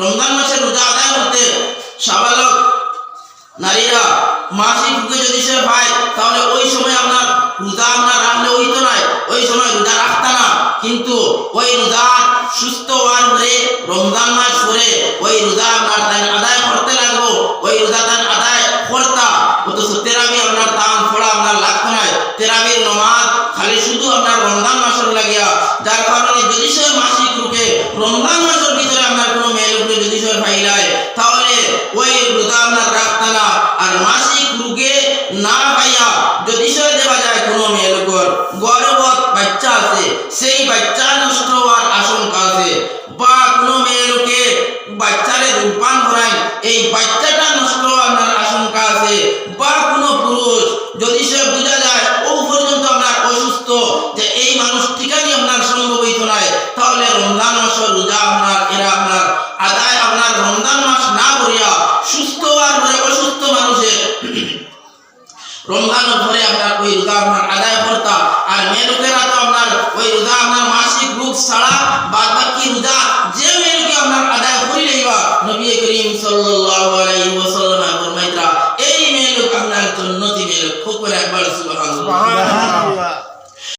রমজান মাসে রোজা আদায় করতে সাবালক নারীরা মাসিক ভুকে যদি সে পায়, তাহলে ওই সময় আপনার রোজা আপনার রাখলে ওই তো নয় ওই সময় রোজা রাখতা না। কিন্তু ওই রোজা সুস্থ হওয়ার পরে, রমজান মাস পরে ওই রোজা আপনার তাই আদায় করতে লাগবো, ওই রোজা তাই আদায় করতা, অথচ তেরাবি আপনার তান ফোড়া আপনার লাগতো নয় তেরাবির নমাজ খালি শুধু আপনার রমজান মাসের লাগিয়া, যার কারণে যদি সে মাসিক রূপে রমজান মাসের না আর মাসিক রুগে না পাইয়া যদি সে দেওয়া যায় কোনো মেয়ের লোকর, গর্ভবত বাচ্চা আছে, সেই বাচ্চা নষ্ট হওয়ার আশঙ্কা আছে। বা কোনো মেয়ে লোকে বাচ্চারে রূপান করায়, এই বাচ্চাটা নষ্ট হওয়ার আশঙ্কা আছে। বা কোনো রমজানের পরে আমরা ওই রোজা আপনার আদায় করতাম। আর মেয়ে লোকেরা তো আপনার ওই রোজা আপনার মাসিক রূপ ছাড়া বাদ বাকি রোজা যে মেয়ে লোকে আপনার আদায় করি লইবা নবী করিম সাল্লাল্লাহু আলাইহি ওয়াসাল্লাম ফরমাইতা এই মেয়ে লোক আপনার জন্নতি মেয়ে লোক। খুব একবার সুবহানাল্লাহ।